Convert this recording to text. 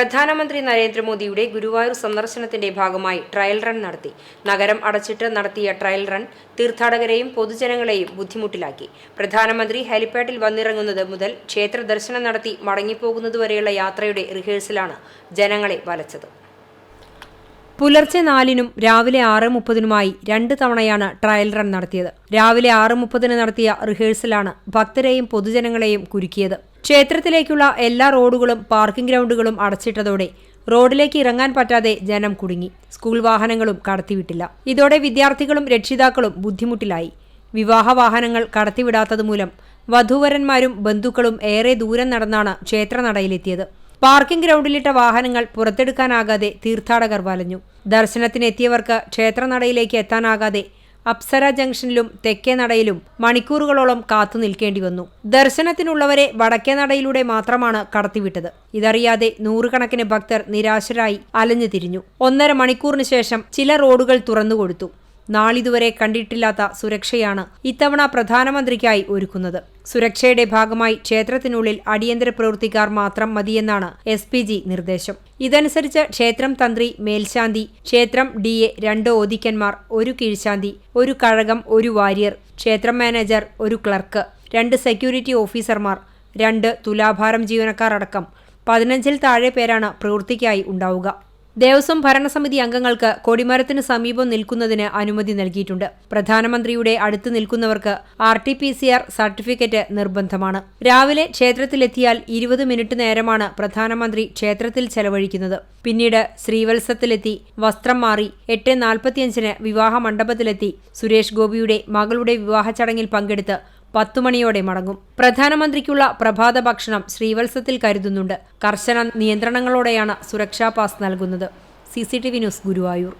പ്രധാനമന്ത്രി നരേന്ദ്രമോദിയുടെ ഗുരുവായൂർ സന്ദർശനത്തിന്റെ ഭാഗമായി ട്രയൽ റൺ നടത്തി. നഗരം അടച്ചിട്ട് നടത്തിയ ട്രയൽ റൺ തീർത്ഥാടകരെയും പൊതുജനങ്ങളെയും ബുദ്ധിമുട്ടിലാക്കി. പ്രധാനമന്ത്രി ഹെലിപാഡിൽ വന്നിറങ്ങുന്നത് മുതൽ ക്ഷേത്ര ദർശനം നടത്തി മടങ്ങിപ്പോകുന്നതുവരെയുള്ള യാത്രയുടെ റിഹേഴ്സലാണ് ജനങ്ങളെ വലച്ചത്. പുലർച്ചെ നാലിനും രാവിലെ ആറ് മുപ്പതിനുമായി രണ്ട് തവണയാണ് ട്രയൽ റൺ നടത്തിയത്. രാവിലെ ആറ് മുപ്പതിന് നടത്തിയ റിഹേഴ്സലാണ് ഭക്തരെയും പൊതുജനങ്ങളെയും കുരുക്കിയത്. ക്ഷേത്രത്തിലേക്കുള്ള എല്ലാ റോഡുകളും പാർക്കിംഗ് ഗ്രൗണ്ടുകളും അടച്ചിട്ടതോടെ റോഡിലേക്ക് ഇറങ്ങാൻ പറ്റാതെ ജനം കുടുങ്ങി. സ്കൂൾ വാഹനങ്ങളും കടത്തിവിട്ടില്ല. ഇതോടെ വിദ്യാർത്ഥികളും രക്ഷിതാക്കളും ബുദ്ധിമുട്ടിലായി. വിവാഹ വാഹനങ്ങൾ കടത്തിവിടാത്തതുമൂലം വധൂവരന്മാരും ബന്ധുക്കളും ഏറെ ദൂരം നടന്നാണ് ക്ഷേത്രനടയിലെത്തിയത് പാർക്കിംഗ് ഗ്രൗണ്ടിലിട്ട വാഹനങ്ങൾ പുറത്തെടുക്കാനാകാതെ തീർത്ഥാടകർ വലഞ്ഞു. ദർശനത്തിനെത്തിയവർക്ക് ക്ഷേത്രനടയിലേക്ക് എത്താനാകാതെ അപ്സര ജംഗ്ഷനിലും തെക്കേ നടയിലും മണിക്കൂറുകളോളം കാത്തു നിൽക്കേണ്ടി വന്നു. ദർശനത്തിനുള്ളവരെ വടക്കേ നടയിലൂടെ മാത്രമാണ് കടത്തിവിട്ടത്. ഇതറിയാതെ നൂറുകണക്കിന് ഭക്തർ നിരാശരായി അലഞ്ഞു തിരിഞ്ഞു. ഒന്നര മണിക്കൂറിന് ശേഷം ചില റോഡുകൾ തുറന്നുകൊടുത്തു. നാളിതുവരെ കണ്ടിട്ടില്ലാത്ത സുരക്ഷയാണ് ഇത്തവണ പ്രധാനമന്ത്രിക്കായി ഒരുക്കുന്നത്. സുരക്ഷയുടെ ഭാഗമായി ക്ഷേത്രത്തിനുള്ളിൽ അടിയന്തര പ്രവൃത്തിക്കാർ മാത്രം മതിയെന്നാണ് എസ് പി ജി നിർദ്ദേശം. ഇതനുസരിച്ച് ക്ഷേത്രം തന്ത്രി മേൽശാന്തി ക്ഷേത്രം ഡി എ രണ്ട് ഓദിക്കന്മാർ ഒരു കീഴ്ശാന്തി ഒരു കഴകം ഒരു വാര്യർ ക്ഷേത്രം മാനേജർ ഒരു ക്ലർക്ക് രണ്ട് സെക്യൂരിറ്റി ഓഫീസർമാർ രണ്ട് തുലാഭാരം ജീവനക്കാർ അടക്കം പതിനഞ്ചിൽ താഴെ പേരാണ് പ്രവൃത്തിക്കായി ഉണ്ടാവുക. ദേവസ്വം ഭരണസമിതി അംഗങ്ങൾക്ക് കൊടിമരത്തിന് സമീപം നിൽക്കുന്നതിന് അനുമതി നൽകിയിട്ടുണ്ട്. പ്രധാനമന്ത്രിയുടെ അടുത്ത് നിൽക്കുന്നവർക്ക് R T P C R certificate നിർബന്ധമാണ്. രാവിലെ ക്ഷേത്രത്തിലെത്തിയാൽ ഇരുപത് മിനിറ്റ് നേരമാണ് പ്രധാനമന്ത്രി ക്ഷേത്രത്തിൽ ചെലവഴിക്കുന്നത്. പിന്നീട് ശ്രീവത്സത്തിലെത്തി വസ്ത്രം മാറി എട്ട് നാൽപ്പത്തിയഞ്ചിന് വിവാഹ മണ്ഡപത്തിലെത്തി സുരേഷ് ഗോപിയുടെ മകളുടെ വിവാഹ ചടങ്ങിൽ പങ്കെടുത്ത് പത്തുമണിയോടെ മടങ്ങും. പ്രധാനമന്ത്രിക്കുള്ള പ്രഭാത ഭക്ഷണം ശ്രീവത്സത്തിൽ കരുതുന്നുണ്ട്. കർശന നിയന്ത്രണങ്ങളോടെയാണ് സുരക്ഷാ പാസ് നൽകുന്നത്. C news Guruvayur.